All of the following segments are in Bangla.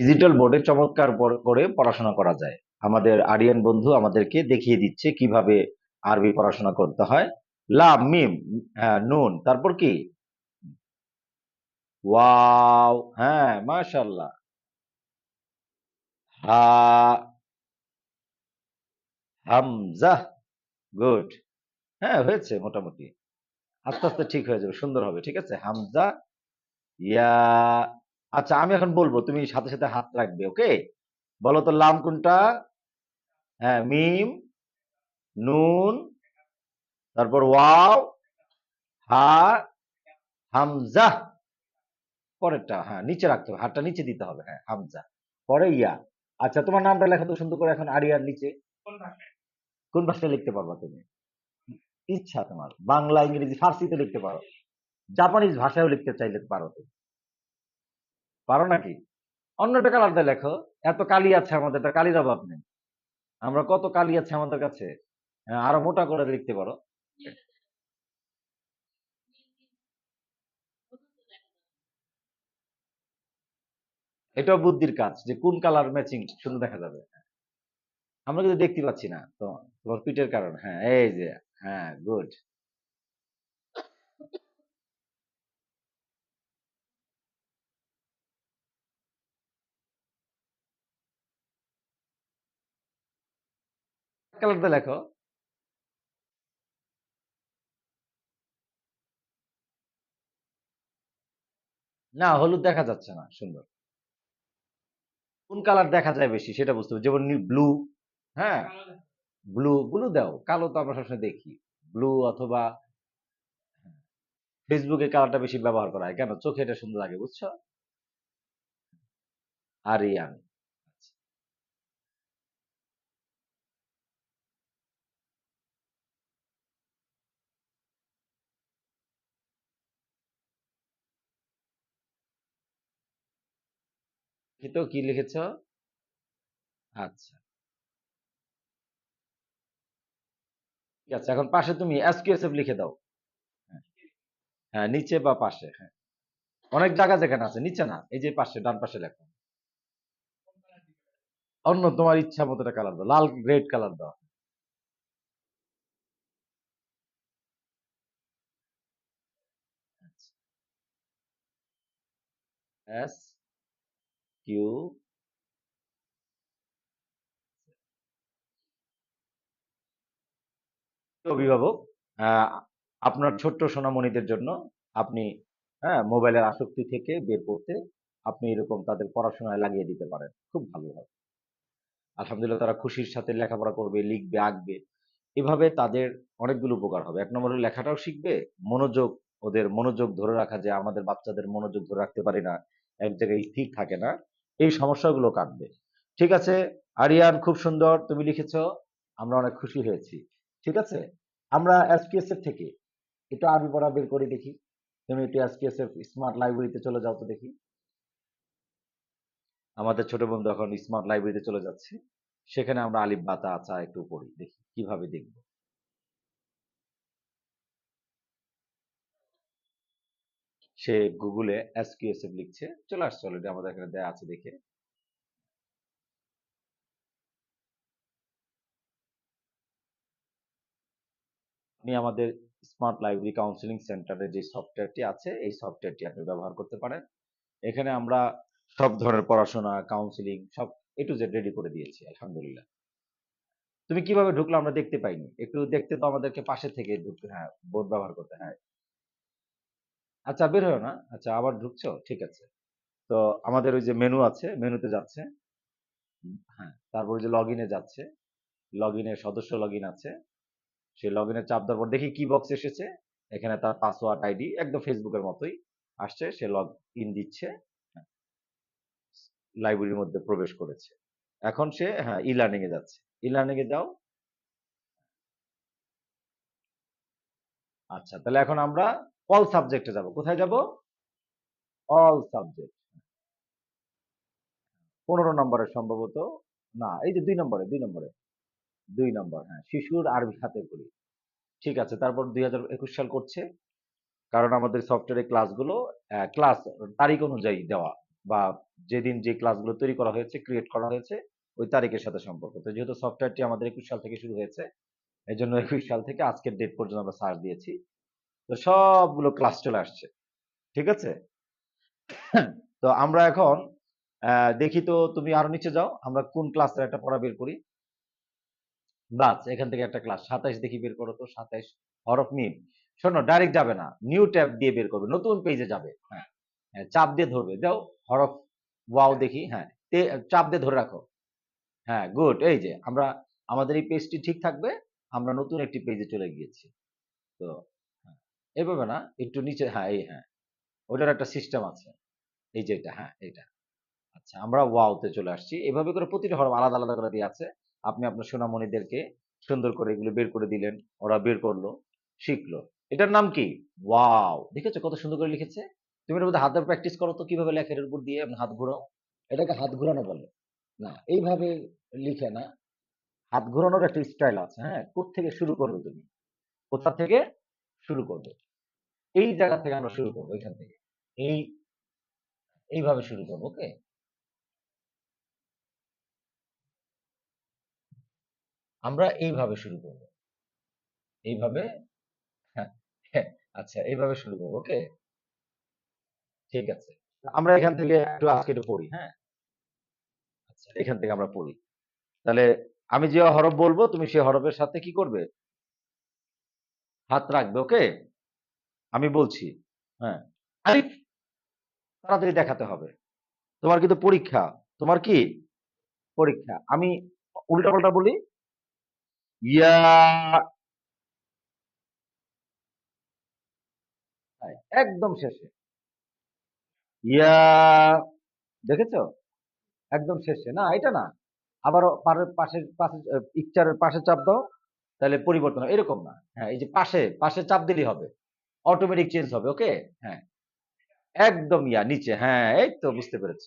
ডিজিটাল বোর্ডে চমৎকার করে পড়াশোনা করা যায়। আমাদের আরিয়ান বন্ধু আমাদেরকে দেখিয়ে দিচ্ছে কীভাবে আরবি পড়াশোনা করতে হয়। লাম, মিম হ্যাঁ নুন, তারপর কি? ওয়াও হ্যাঁ মাশাল্লাহ হা, হামজা, গুড। হ্যাঁ হয়েছে মোটামুটি। আস্তে আস্তে ঠিক হয়ে যাবে, সুন্দর হবে, ঠিক আছে? হামজা, ইয়া আচ্ছা আমি এখন বলব তুমি সাথে সাথে হাত রাখবে ওকে? বলো তো লাম কোনটা? হ্যাঁ মিম নুন তারপর ওয়াও হা হামজা পরেরটা হ্যাঁ নিচে রাখতে হবে হাতটা নিচে দিতে হবে হ্যাঁ হামজা পরে ইয়া। আচ্ছা তোমার নামটা লেখা তো সুন্দর করে এখন আরিয়ার নিচে। কোন ভাষায়? লিখতে পারবা তুমি? ইচ্ছা তোমার বাংলা ইংরেজি ফার্সিতে লিখতে পারো। জাপানিজ ভাষায়ও লিখতে চাইলে পারো তুমি। পারো নাকি? অন্যটা কালারটা লেখো এত কালি আছে আমাদের তো কালির অভাব নেই। আমরা কত কালি আছে আমাদের কাছে? হ্যাঁ, আরও মোটা করে লিখতে পারো। এটাও বুদ্ধির কাজ যে কোন কালার ম্যাচিং সুন্দর দেখা যাবে। আমরা কিন্তু দেখতে পাচ্ছি না তো তোমার পিঠের কারণ। হ্যাঁ এই যে হ্যাঁ গুড কালারটা লেখো? না, হলুদ দেখা যাচ্ছে না, সুন্দর। কোন কালার দেখা যায় বেশি সেটা বুঝতে হবে যেমন ব্লু হ্যাঁ? ব্লু ব্লু দাও, কালো তো আমরা সবসময় দেখি। ব্লু অথবা ফেসবুকে কালারটা বেশি ব্যবহার করা হয়। কেন? চোখে এটা সুন্দর লাগে, বুঝছ? আরিয়ান। লিখিত কি লিখেছ? আচ্ছা। ঠিক আছে, এখন পাশে তুমি এসকিউএসএফ লিখে দাও। হ্যাঁ। নিচে বা পাশে হ্যাঁ। অনেক জায়গা যেখানে আছে, নিচে না, এই যে পাশে, ডান পাশে লেখো। অন্য তোমার ইচ্ছা মতো কালার দাও, লাল রেড কালার দাও। এস কিউ অভিভাবক আপনার ছোট্ট সোনামণিদের জন্য আপনি হ্যাঁ মোবাইলের আসক্তি থেকে বের করতে আপনি এরকম তাদের পড়াশোনায় লাগিয়ে দিতে পারেন। খুব ভালো হবে আলহামদুলিল্লাহ তারা খুশির সাথে লেখাপড়া করবে লিখবে আঁকবে। এভাবে তাদের অনেকগুলো উপকার হবে। এক নম্বরে লেখাটাও শিখবে। মনোযোগ ওদের মনোযোগ ধরে রাখা যে আমাদের বাচ্চাদের মনোযোগ ধরে রাখতে পারি না এক জায়গায় স্থির থাকে না। এই সমস্যাগুলো কাটবে। ঠিক আছে? আরিয়ান, খুব সুন্দর, তুমি লিখেছো, আমরা অনেক খুশি হয়েছি। ঠিক আছে? আমরা এসপিএসএফ থেকে একটু আরবি পড়া বের করে দেখি। তুমি একটু এসপিএসএফ স্মার্ট লাইব্রেরিতে চলে যাও তো দেখি। আমাদের ছোট বন্ধু এখন স্মার্ট লাইব্রেরিতে চলে যাচ্ছে। সেখানে আমরা আলিফ, বাতা, আচা একটু পড়ি, দেখি কীভাবে দেখব। সে গুগলে এসকিউএসএফ লিখছে, চলে আসছে অলরেডি আমাদের এখানে দেয়া আছে দেখে। আপনি আমাদের স্মার্ট লাইব্রেরি কাউন্সিলিং সেন্টারের যে সফটওয়্যারটি আছে, এই সফটওয়্যারটি আপনি ব্যবহার করতে পারেন। এখানে আমরা সব ধরনের পড়াশোনা, কাউন্সিলিং, সব এ টু জেড রেডি করে দিয়েছি, আলহামদুলিল্লাহ। তুমি কীভাবে ঢুকলো আমরা দেখতে পাইনি। একটু দেখতে তো আমাদেরকে পাশে থেকে ঢুকতে হ্যাঁ বোর্ড ব্যবহার করতে হ্যাঁ। আচ্ছা বের হয় না। আচ্ছা আবার ঢুকছো? ঠিক আছে। তো আমাদের ওই যে মেনু আছে মেনুতে যাচ্ছে। হ্যাঁ তারপর যে লগ ইনে যাচ্ছে। লগ ইনের সদস্য লগ ইন আছে। সেই লগ ইনে চাপ দেওয়ার পর দেখি কি বক্স এসেছে। এখানে তার পাসওয়ার্ড আইডি একদম ফেসবুকের মতোই আসছে। সে লগ ইন দিচ্ছে লাইব্রেরির মধ্যে প্রবেশ করেছে। এখন সে হ্যাঁ ই লার্নিং এ যাচ্ছে। ই লার্নিং এ যাও। আচ্ছা তাহলে এখন আমরা অল সাবজেক্টে যাব। কোথায় যাব? অল সাবজেক্ট পনেরো নম্বরের সম্ভবত, না, এই যে দুই নম্বরে দুই নম্বরে। দুই নম্বর হ্যাঁ শিশুর আরবি হাতে করি। ঠিক আছে, তারপর দুই একুশ সাল করছে। কারণ আমাদের সফটওয়্যারের ক্লাসগুলো ক্লাস তারিখ অনুযায়ী দেওয়া বা যেদিন যে ক্লাসগুলো তৈরি করা হয়েছে ক্রিয়েট করা হয়েছে, ওই তারিখের সাথে সম্পর্ক। তো যেহেতু সফটওয়্যারটি আমাদের একুশ সাল থেকে শুরু হয়েছে এই জন্য একুশ সাল থেকে আজকের ডেট পর্যন্ত আমরা সার্চ দিয়েছি। তো সবগুলো ক্লাস চলে আসছে। ঠিক আছে? তো আমরা এখন দেখি তো তুমি আরও নিচে যাও আমরা কোন ক্লাসের একটা পড়া বের করি। বাস এখান থেকে একটা ক্লাস সাতাইশ দেখি বের করো তো সাতাইশ হরফ মিম। শোনো ডাইরেক্ট যাবে না নিউ ট্যাব দিয়ে বের করবে নতুন পেজে যাবে হ্যাঁ। হ্যাঁ, চাপ দিয়ে ধরবে যাও হরফ ওয়াও দেখি হ্যাঁ চাপ দিয়ে ধরে রাখো। হ্যাঁ গুড এই যে আমরা আমাদের এই পেজটি ঠিক থাকবে আমরা নতুন একটি পেজে চলে গিয়েছি। তো এভাবে না, একটু নিচে হ্যাঁ এই হ্যাঁ ওটার একটা সিস্টেম আছে। এই যে এটা হ্যাঁ এটা আচ্ছা আমরা ওয়াওতে চলে আসছি। এভাবে করে প্রতিটা হরফ আলাদা আলাদা করে দিয়ে আছে। আপনি আপনার সোনামণিদেরকে সুন্দর করে এগুলো বের করে দিলেন, ওরা বের করল, শিখলো। এটার নাম কি? ওয়াও দেখেছ কত সুন্দর করে লিখেছে? তুমি এর মধ্যে হাতের প্র্যাকটিস করো তো কীভাবে লেখা এর উপর দিয়ে আপনি হাত ঘোরাও। এটাকে হাত ঘোরানো বলে। না, এইভাবে লিখে না, হাত ঘোরানোর একটা স্টাইল আছে হ্যাঁ কোথ থেকে শুরু করবে তুমি? কোথা থেকে? শুরু করবে। এই জায়গা থেকে আমরা শুরু করব এখান থেকে। এই এইভাবে শুরু করব ওকে? আমরা এইভাবে শুরু করব। এইভাবে হ্যাঁ হ্যাঁ, আচ্ছা এইভাবে শুরু করব ওকে? ঠিক আছে। আমরা এখান থেকে একটু আজকে একটু পড়ি। হ্যাঁ। আচ্ছা এখান থেকে আমরা পড়ি। তাহলে আমি যে হরফ বলব তুমি সেই হরফের সাথে কি করবে? হাত রাখবে, ওকে? আমি বলছি হ্যাঁ। তাড়াতাড়ি দেখাতে হবে। তোমার কিন্তু পরীক্ষা। তোমার কি? পরীক্ষা। আমি উল্টা পাল্টা বলি? ইয়া একদম শেষে। ইয়া, দেখেছ? একদম শেষে। না, এটা না। আবার পাশের পাশে পিকচারের পাশে চাপ দাও। তাহলে পরিবর্তন এরকম না। হ্যাঁ এই যে পাশে পাশে চাপ দিলেই হবে। অটোমেটিক চেঞ্জ হবে ওকে হ্যাঁ। একদম ইয়া, নিচে হ্যাঁ এই তো বুঝতে পেরেছ।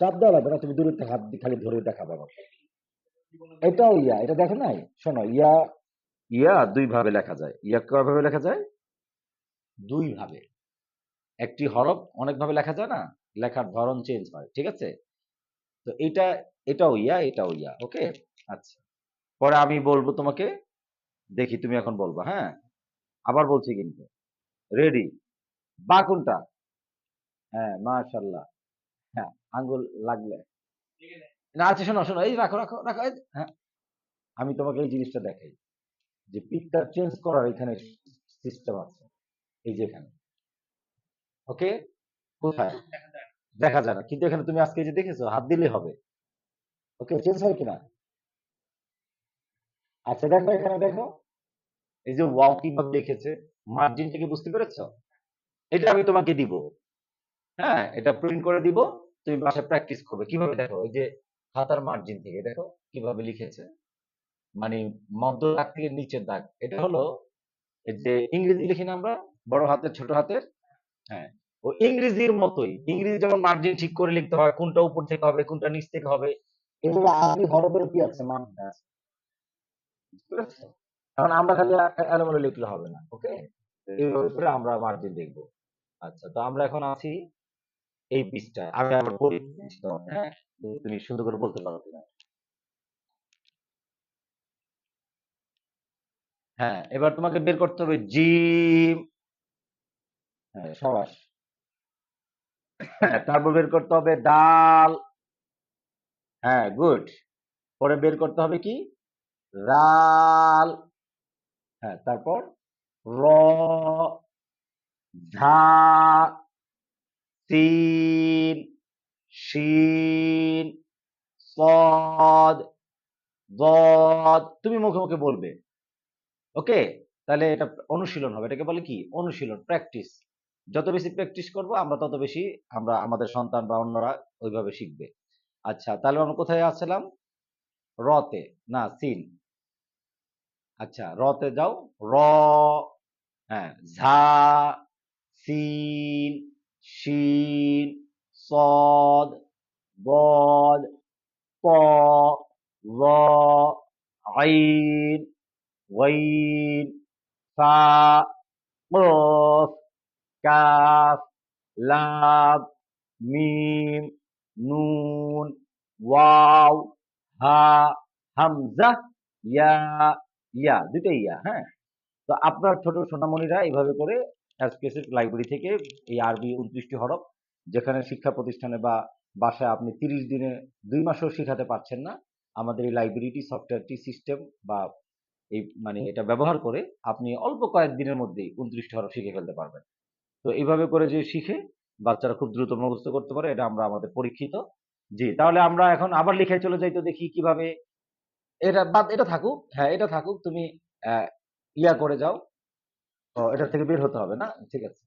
চাপ দেওয়া লাগবে না, তুমি দূরে হাত খালি ধরে দেখাবে আমাকে। এটাও ইয়া, এটা দেখো নাই? শোনো, ইয়া ইয়া দুই ভাবে লেখা যায়। ইয়া কয়ভাবে লেখা যায়? দুই ভাবে। একটি হরফ, অনেক ভাবে লেখা যায় না? লেখার ধরন চেঞ্জ হয়, ঠিক আছে? তো এটা, এটাও ইয়া এটাও ইয়া ওকে আচ্ছা। পরে আমি বলব তোমাকে দেখি তুমি এখন বলবা হ্যাঁ? আবার বলছি কিন্তু রেডি বা কোনটা? হ্যাঁ মাশাল্লাহ হ্যাঁ আঙ্গুল লাগলে। না আচ্ছা শোনো শোনো এই রাখো রাখো রাখো এই, হ্যাঁ। আমি তোমাকে এই জিনিসটা দেখাই যে পিকটা চেঞ্জ করার এখানে সিস্টেম আছে এই যে এখানে। ওকে কোথায়? দেখা যায় না। কিন্তু এখানে তুমি আজকে যে দেখেছ হাত দিলে হবে। ওকে চেঞ্জ হয় কিনা? আচ্ছা দেখো এখানে দেখো। এই যে ওয়াও কীভাবে লিখেছে মার্জিন থেকে বুঝতে পেরেছ? এটা আমি তোমাকে দিব। হ্যাঁ এটা প্রিন্ট করে দিব তুমি বাসায় প্র্যাকটিস করবে। কীভাবে দেখো এই যে খাতার মার্জিন থেকে দেখো কীভাবে লিখেছে? মানে মধ্য দাগ থেকে নিচের দাগ। এটা হলো এই যে ইংরেজি লিখি না আমরা বড় হাতের ছোট হাতের? হ্যাঁ ও ইংরেজির মতোই। ইংরেজি যেমন মার্জিন ঠিক করে লিখতে হয় কোনটা উপর থেকে হবে কোনটা নিচ থেকে হবে এগুলো আরবি হরফের কি আছে মান আছে? কারণ আমরা খালি এলোমেলো লিখলে হবে না ওকে এইভাবে করে আমরা মার্জিন দেখব। আচ্ছা তো আমরা এখন আছি এই পৃষ্ঠায় আমি আবার পড়ি হ্যাঁ। তুমি সুন্দর করে বলতে পারো কিনা? হ্যাঁ এবার তোমাকে বের করতে হবে জিম হ্যাঁ সবাস হ্যাঁ, তারপর বের করতে হবে ডাল হ্যাঁ গুড পরে বের করতে হবে কি? রাল। হ্যাঁ তারপর র, ঝা সিন শিন, সদ দদ তুমি মুখে মুখে বলবে। ওকে? তাহলে এটা অনুশীলন হবে। এটাকে বলে কি? অনুশীলন, প্র্যাকটিস। যত বেশি প্র্যাকটিস করব, আমরা তত বেশি আমরা আমাদের সন্তান বা অন্যরা ওইভাবে শিখবে। আচ্ছা তাহলে আমরা কোথায় আসছিলাম রতে। না, সিন। আচ্ছা রতে যাও, র হ্যাঁ ঝা, সিন, শিন, সদ বদ প, র, আইন, ওয়াইন, সা কফ কাফ, লাভ, মিম, নুন, ওয়াও, হা, হামজা, ইয়া ইয়া দুটাই ইয়া হ্যাঁ? তো আপনার ছোট সোনামণিরা এইভাবে করে এসকেসিস লাইব্রেরি থেকে এই আরবি উনত্রিশটি হরফ, যেখানে শিক্ষা প্রতিষ্ঠানে বা বাসায় আপনি তিরিশ দিনে দুই মাসও শেখাতে পারছেন না, আমাদের এই লাইব্রেরিটি সফটওয়্যারটি সিস্টেম বা এই মানে এটা ব্যবহার করে আপনি অল্প কয়েক দিনের মধ্যেই উনত্রিশটি হরফ শিখে ফেলতে পারবেন। তো এইভাবে করে যে শিখে বাচ্চারা খুব দ্রুত মুখস্থ করতে পারে, এটা আমরা আমাদের পরীক্ষিত। জি, তাহলে আমরা এখন আবার লিখে চলে যাই তো দেখি কীভাবে এটা বাদ, এটা থাকুক হ্যাঁ এটা থাকুক, তুমি ইয়া করে যাও। ও এটা থেকে বের হতে হবে না? ঠিক আছে।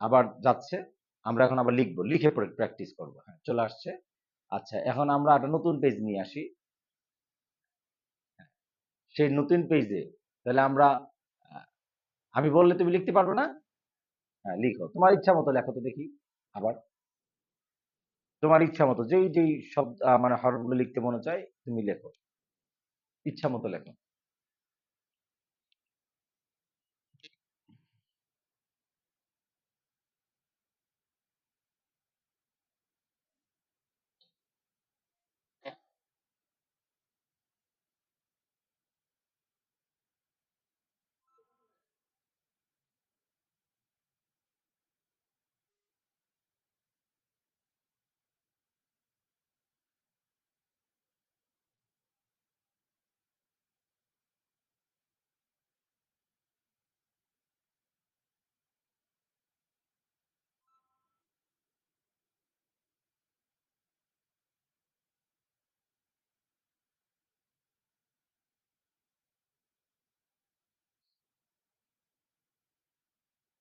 আবার যাচ্ছে, আমরা এখন আবার লিখব, লিখে পরে প্র্যাকটিস করব হ্যাঁ চলে আসছে। আচ্ছা এখন আমরা একটা নতুন পেজ নিয়ে আসি। সেই নতুন পেজে তাহলে আমরা আমি বললে তুমি লিখতে পারবে না? হ্যাঁ লিখো, তোমার ইচ্ছা মতো লেখো তো দেখি, আবার। তোমার ইচ্ছা মতো, যেই যেই শব্দ মানে হরফগুলো লিখতে মনে চায়, তুমি লেখো। ইচ্ছা মতো লেখো।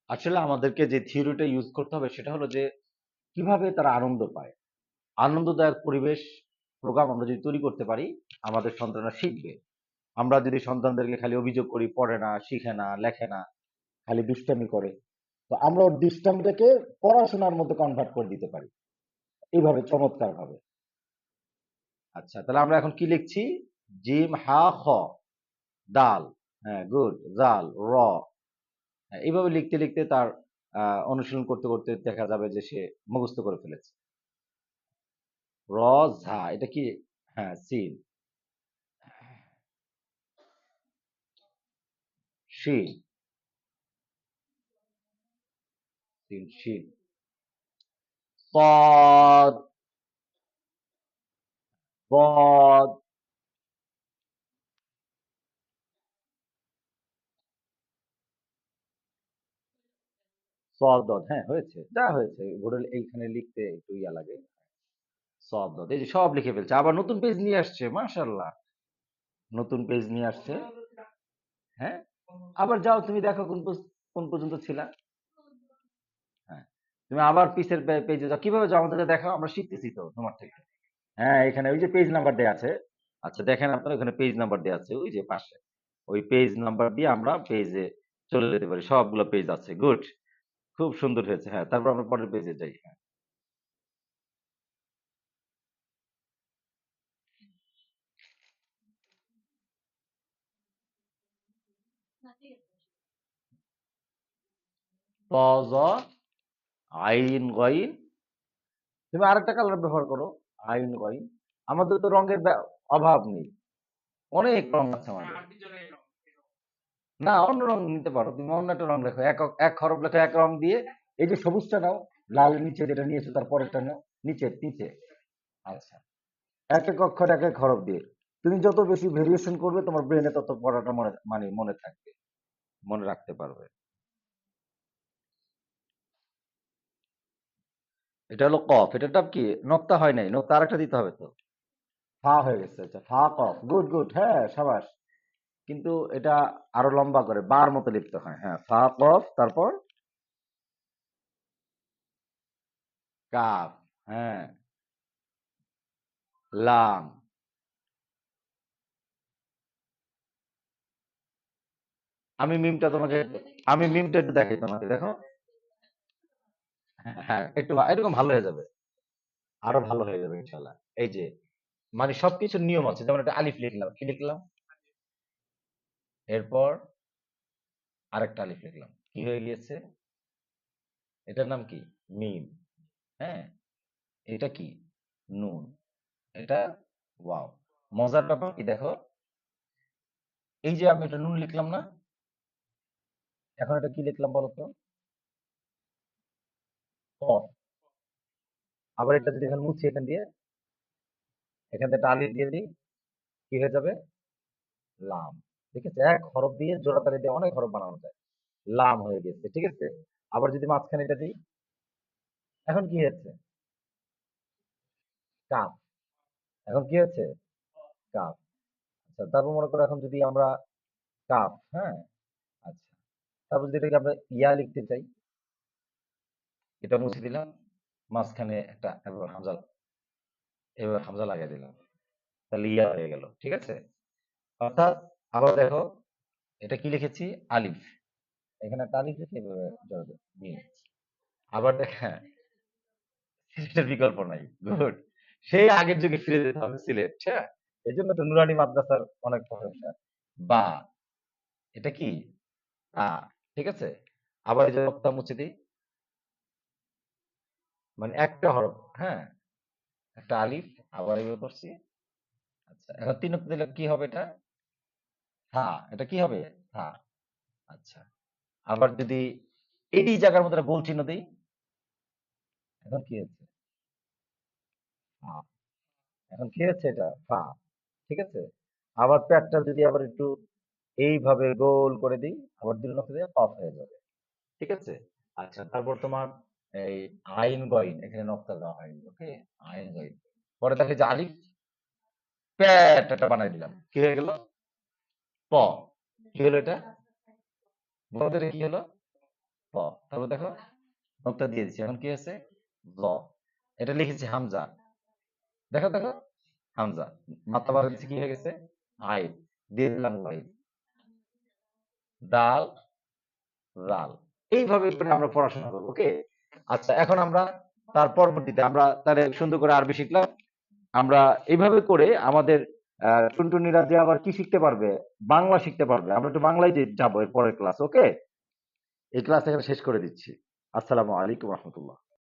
আসলে আমাদেরকে যে থিওরিটা ইউজ করতে হবে সেটা হলো যে, কীভাবে তারা আনন্দ পায়? আনন্দদায়ক পরিবেশ প্রোগ্রাম আমরা যদি তৈরি করতে পারি, আমাদের সন্তানরা শিখবে। আমরা যদি সন্তানদেরকে খালি অভিযোগ করি, পড়ে না, শিখে না, লেখে না, খালি দুষ্টামি করে, তো আমরা ওর দুষ্টামিটাকে পড়াশোনার মধ্যে কনভার্ট করে দিতে পারি। এইভাবে চমৎকার ভাবে আচ্ছা তাহলে আমরা এখন কি লিখছি? জিম হা খ, দাল হ্যাঁ গুড, জাল, র হ্যাঁ, এইভাবে লিখতে লিখতে তার অনুশীলন করতে করতে দেখা যাবে যে সে মুখস্থ করে ফেলেছে। র এটা কি? হ্যাঁ সিন। শিন। সিন পদ। পদ। সওয়াব দদ হ্যাঁ হয়েছে, যা হয়েছে, ঘোরেল এইখানে লিখতে একটু ইয়া লাগে। সওয়াব এই যে সব লিখে ফেলছে, আবার নতুন পেজ নিয়ে আসছে মাশাল্লাহ নতুন পেজ নিয়ে আসছে। হ্যাঁ আবার যাও তুমি দেখো কোন কোন পর্যন্ত ছিলা। হ্যাঁ তুমি আবার পিসের পেজে যাও। কীভাবে যাও আমাদেরকে দেখাও? আমরা শিখতেছি তো তোমার থেকে। হ্যাঁ এখানে ওই যে পেজ নাম্বার দেওয়া আছে। আচ্ছা দেখেন আপনার ওখানে পেজ নাম্বার দেওয়া আছে, ওই যে পাশে। ওই পেজ নাম্বার দিয়ে আমরা পেজে চলে যেতে পারি, সবগুলো পেজ আছে গুড খুব সুন্দর হয়েছে। হ্যাঁ তারপর আমরা পরের পেজে যাই। হ্যাঁ। আইন গইন। তুমি আরেকটা কালার ব্যবহার করো। আইন গইন। আমাদের তো রঙের অভাব নেই। অনেক রং আছে আমাদের। না, অন্য রং নিতে পারো, তুমি অন্য একটা রং লেখো, এক এক হরফ লেখো, এক রং দিয়ে, এই যে সবুজটা নাও, লাল নিচে যেটা নিয়েছো, তার পরেরটা নাও, নিচে নিচে। আচ্ছা। এক এক অক্ষর, এক এক হরফ দিয়ে। তুমি যত বেশি ভেরিয়েশন করবে, তোমার ব্রেনে তত পড়াটা মনে মানে মনে থাকবে, মনে রাখতে পারবে। এটা হলো কফ এটাটা কি? নক্তা হয় নাই, নক্তা আরেকটা দিতে হবে তো। ফা হয়ে গেছে আচ্ছা ফা, কফ, গুড গুড হ্যাঁ সাবাস। কিন্তু এটা আরও লম্বা করে বার মতো লিখতে হয়। হ্যাঁ ফা কফ তারপর কাফ হ্যাঁ। লাম। আমি মিমটা তোমাকে আমি মিমটা একটু দেখাই তোমাকে দেখো। হ্যাঁ, হ্যাঁ একটু এরকম ভালো হয়ে যাবে। আরও ভালো হয়ে যাবে ইনশাল্লাহ এই যে মানে সবকিছুর নিয়ম আছে যেমন একটা আলিফ লিখলাম কি লিখলাম? এরপর আরেকটা আলিফ লিখলাম। কি হয়ে গিয়েছে? এটার নাম কি? মিম। হ্যাঁ? এটা কি? নুন। এটা ওয়াও। মজার ব্যাপার কি দেখো? এই যে আমি এটা নুন লিখলাম না? এখন এটা কি লিখলাম বলো তো? কফ আবার এটা যদি এখানে মুছি এখান দিয়ে, এখান থেকে আলিফ দিয়ে দিই, কি হয়ে যাবে? লাম। ঠিক আছে এক হরফ দিয়ে জোড়াতালি দিয়ে অনেক হরফ বানানো যায়। লাম হয়ে গেছে ঠিক আছে আবার যদি মাঝখানে এটা দিই, এখন কি হয়েছে? কাপ এখন কি হচ্ছে কাপ আচ্ছা তারপর মনে করো এখন যদি আমরা কাপ হ্যাঁ? আচ্ছা তারপর যদি এটাকে আমরা ইয়া লিখতে চাই, এটা মুছে দিলাম, মাঝখানে একটা এবার হামজা এবার হামজা লাগিয়ে দিলাম, তাহলে ইয়া হয়ে গেল ঠিক আছে অর্থাৎ আবার দেখো, এটা কি লিখেছি? আলিফ। এখানে একটা আলিফ লিখে মিম। আবার দেখা বিকল্প নাই। গুড। সেই আগের যুগে ফিরে যেতে হবে সিলেট হ্যাঁ? এই জন্য তো নুরানি মাদ্রাসার অনেক প্রশংসা। বা, এটা কি? আ, ঠিক আছে? আবার এই যে রক্তা মুছে দিই। মানে একটা হরফ হ্যাঁ? একটা আলিফ, আবার এভাবে করছি। আচ্ছা এখন তিন দিলে কি হবে এটা? হ্যাঁ এটা কি হবে? হ্যাঁ। আচ্ছা। আবার যদি এই জায়গার মধ্যে গোল চিহ্ন দিই? এখন কি হচ্ছে? এখন কি হচ্ছে এটা? ফা ঠিক আছে? আবার পেটটা যদি আবার একটু এইভাবে গোল করে দিই আবার দুই নকশা দিয়ে অফ হয়ে যাবে। ঠিক আছে? আচ্ছা তারপর তোমার এই আইন গইন এখানে নকশা দেওয়া হয়নি ওকে? আইন গইন। পরে দেখে যে আলিফ প্যাট একটা বানাই দিলাম। কি হয়ে গেল? প। কি হলো এটা? কি হলো? প। দেখো দিয়ে দিচ্ছি। এখন কি ল এটা লিখেছি হামজা। দেখো দেখো। হামজা। দিচ্ছি কি হয়ে গেছে? আই দিয়ে দিলাম ওয়াই ডাল রাল এইভাবে আমরা পড়াশোনা করব, ওকে? আচ্ছা এখন আমরা তার পরবর্তীতে আমরা তাহলে সুন্দর করে আরবি শিখলাম। আমরা এইভাবে করে আমাদের টুনটুনিরা যে আবার কি শিখতে পারবে? বাংলা শিখতে পারবে। আমরা একটু বাংলায় যাব এর পরের ক্লাস ওকে এই ক্লাস এখানে শেষ করে দিচ্ছি। আসসালামু আলাইকুম রহমতুল্লাহ।